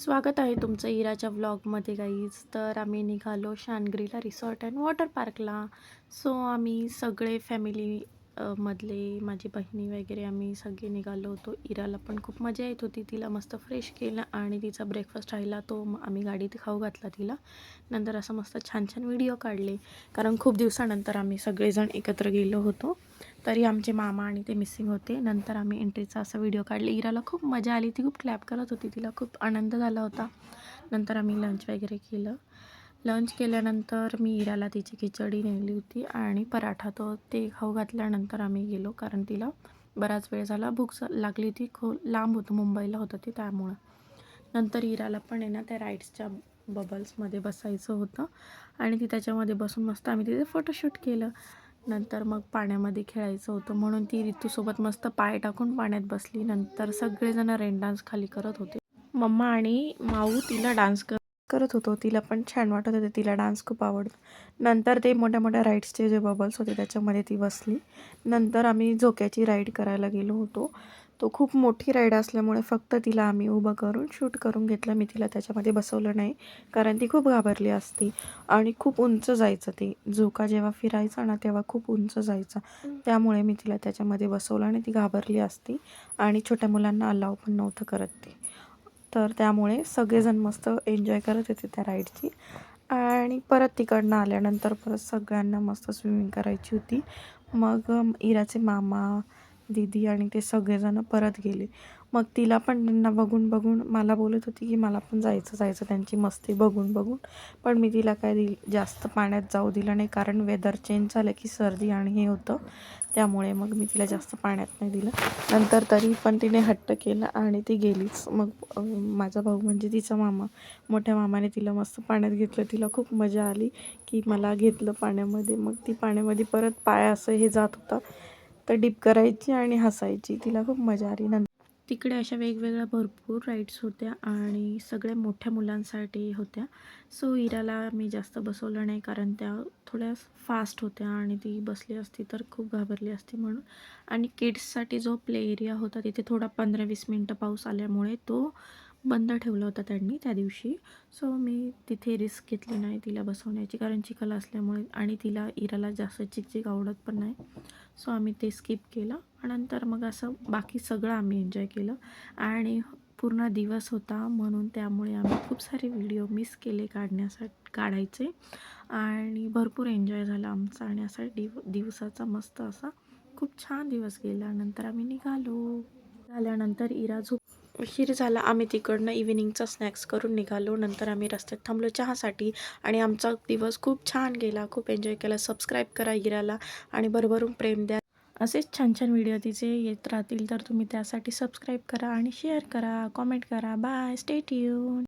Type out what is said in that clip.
स्वागत आहे तुमचं इराच्या व्लॉगमध्ये गाईज तर आम्ही निघालो शानग्रीला रिसॉर्ट अँड वॉटर पार्कला सो आम्ही सगळे फॅमिली मधले माझी बहिणी वगैरे आम्ही सगळे निघालो होतो इराला पण खूप मजा येत होती तिला मस्त फ्रेश केलं आणि तिचा ब्रेकफास्ट राहिला तो आम्ही गाडीत खाऊ घातला तिला. नंतर असं मस्त छान छान व्हिडिओ काढले. कारण खूप दिवसानंतर आम्ही सगळेजण एकत्र गेलो होतो. तरी आमचे मामा आणि ते मिसिंग होते. नंतर आम्ही एंट्रीचा असा व्हिडिओ काढले. इराला खूप मजा आली. ती खूप क्लॅप करत होती. तिला खूप आनंद झाला होता. नंतर आम्ही लंच वगैरे केलं. लंच केल्यानंतर मी इराला तिची खिचडी नेली होती आणि पराठा तो ते खाऊ घातल्यानंतर आम्ही गेलो कारण तिला बराच वेळ झाला. भूक लागली होती. खो लांब होतं. मुंबईला होतं ते त्यामुळं. नंतर इराला पण आहे ना त्या राईड्सच्या बबल्समध्ये बसायचं होतं. आणि ती त्याच्यामध्ये बसून मस्त आम्ही तिथे फोटोशूट केलं. नंतर मग पाण्यामध्ये खेळायचं होतं. म्हणून ती ऋतूसोबत मस्त पाय टाकून पाण्यात बसली. नंतर सगळेजण रेन डान्स खाली करत होते. मम्मा आणि माऊ तिला डान्स कर करत होतो. तिला पण छान वाटत होते. तिला डान्स खूप आवडतो. नंतर ते मोठ्या मोठ्या राईड्सचे जे बबल्स होते त्याच्यामध्ये ती बसली. नंतर आम्ही झोक्याची राईड करायला गेलो होतो. तो खूप मोठी राईड असल्यामुळे फक्त तिला आम्ही उभं करून शूट करून घेतलं. मी तिला त्याच्यामध्ये बसवलं नाही कारण ती खूप घाबरली असती. आणि खूप उंच जायचं ते. झोका जेव्हा फिरायचा ना तेव्हा खूप उंच जायचा. त्यामुळे मी तिला त्याच्यामध्ये बसवलं आणि ती घाबरली असती. आणि छोट्या मुलांना अलाव पण नव्हतं करत ते. तर त्यामुळे सगळेजण मस्त एन्जॉय करत होते त्या राईडची आणि परत तिकडनं आल्यानंतर परत सगळ्यांना मस्त स्विमिंग करायची होती. मग इराचे मामा दीदी आणि ते सगळेजण परत गेले. मग तिला पण त्यांना बघून बघून मला बोलत होती की मला पण जायचं जायचं त्यांची मस्ती बघून बघून. पण मी तिला काय दिल जास्त पाण्यात जाऊ दिलं नाही कारण वेदर चेंज झालं की सर्दी आणि हे होतं. त्यामुळे मग मी तिला जास्त पाण्यात नाही दिलं. नंतर तरी पण तिने हट्ट केला आणि ती गेलीच. मग माझा भाऊ म्हणजे तिचा मामा मोठ्या मामाने तिला मस्त पाण्यात घेतलं. तिला खूप मजा आली की मला घेतलं पाण्यामध्ये. मग ती पाण्यामध्ये परत पाय असं हे जात होता. तर डिप करायची आणि हसायची. तिला खूप मजा आली. नंतर तिकडे अशा वेगवेगळ्या भरपूर राईड्स होत्या आणि सगळ्या मोठ्या मुलांसाठी होत्या. सो इराला मी जास्त बसवलं नाही कारण त्या थोड्या फास्ट होत्या आणि ती बसली असती तर खूप घाबरली असती म्हणून. आणि किड्ससाठी जो प्ले एरिया होता तिथे थोडा पंधरा वीस मिनटं पाऊस आल्यामुळे तो बंद ठेवला होता त्यांनी त्या दिवशी. सो मी तिथे रिस्क घेतली नाही तिला बसवण्याची कारण चिखल असल्यामुळे आणि तिला इराला जास्त चिकचिक आवडत पण नाही. सो आम्ही ते स्किप केलं आणि नंतर मग असं बाकी सगळं आम्ही एन्जॉय केलं. आणि पूर्ण दिवस होता म्हणून त्यामुळे आम्ही खूप सारे व्हिडिओ मिस केले काढण्यासाठी काढायचे. आणि भरपूर एन्जॉय झाला आमचा आणि असा दिव दिवसाचा मस्त असा खूप छान दिवस गेला. नंतर आम्ही निघालो. झाल्यानंतर इरा झोप हिर झाला. आम्ही तिकडनं इव्हिनिंगचा स्नॅक्स करून निघालो. नंतर आम्ही रस्त्यात थांबलो चहासाठी आणि आमचा दिवस खूप छान गेला. खूप एन्जॉय केला. सबस्क्राईब करा हिराला आणि भरभरून प्रेम द्या. असेच छान छान व्हिडिओ तिचे येत राहतील तर तुम्ही त्यासाठी सबस्क्राईब करा आणि शेअर करा कॉमेंट करा. Bye stay tune